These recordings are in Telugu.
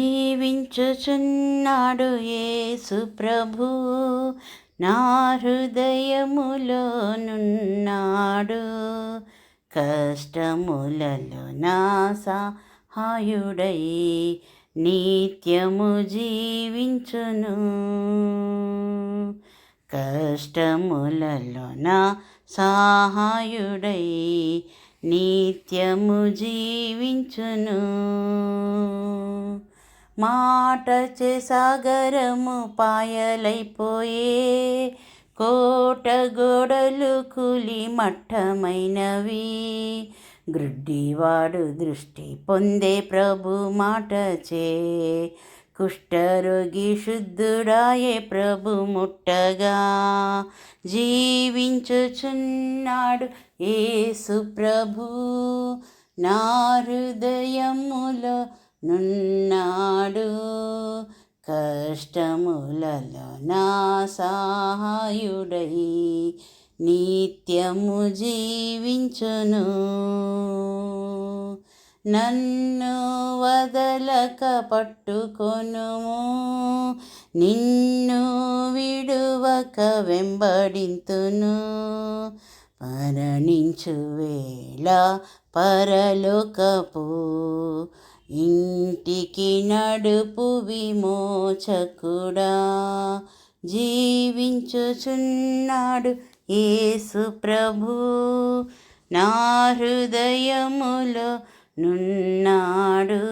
జీవించుచున్నాడు యేసు ప్రభు నా హృదయములో నున్నాడు. కష్టములలో నా సహాయుడై నిత్యము జీవించును. కష్టములలో నా సహాయుడై నిత్యము జీవించును. మాట సాగరము పాయలైపోయే. కోట గోడలు కూలి మట్టమైనవి గ్రుడ్డివాడు దృష్టి పొందే ప్రభు మాటచే కుష్ఠరోగి శుద్ధుడాయే ప్రభు ముట్టగా. జీవించుచున్నాడు ఏసు ప్రభు. నా హృదయములో నున్నాడు కష్టములలో నా సహాయుడై నిత్యము జీవించును. నన్ను వదలక పట్టుకొనుము నిన్ను విడువక వెంబడింతును. మరణించు వేళ పరలోకపు ఇంటికి నడుపు విమోచకుడా జీవించుచున్నాడు యేసు ప్రభు. నా హృదయములో నున్నాడు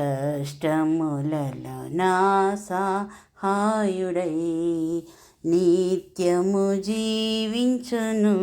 కష్టములలో నా సహాయుడై నిత్యము జీవించును.